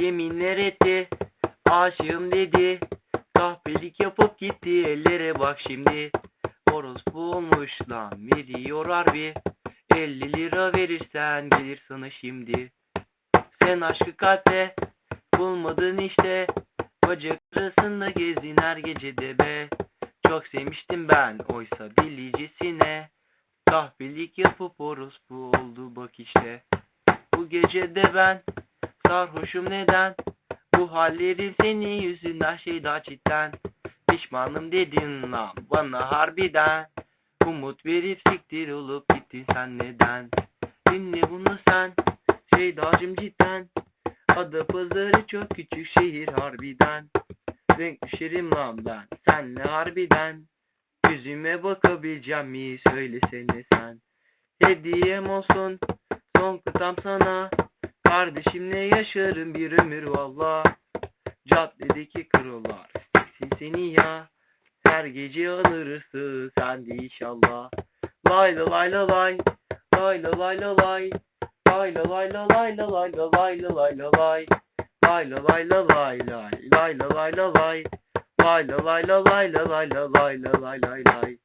Yeminler etti aşığım dedi. Kahpelik yapıp gitti ellere. Bak şimdi Orospu olmuş lan veriyor harbi? 50 lira verirsen gelir sana şimdi. Sen aşkı kalpte bulmadın işte. Bacak arasında gezdin her gecede be. Çok sevmiştim ben oysa dilicesine Kahpelik yapıp orospu oldu bak işte. Bu gecede ben sarhoşum neden? Bu hallerim senin yüzünden şey daha cidden Pişmanım dedin lan bana harbiden. Umut verip siktir olup gittin sen neden? Dinle bunu sen şey dağcım cidden. Ada pazarı çok küçük şehir harbiden. Renk düşerim lan ben senle harbiden. Yüzüme bakabileceğim mi söylesene sen. Hediyem olsun son kıtam sana Kardeşimle yaşarım bir ömür valla Caddedeki kırılar Siksin seni ya Her gece alırırsın sen de inşallah Lay la lay la lay Lay la lay la lay Lay la lay la lay la lay la lay la lay la lay Lay la lay la lay lay Lay la lay la lay Lay la lay la lay la lay la lay la lay lay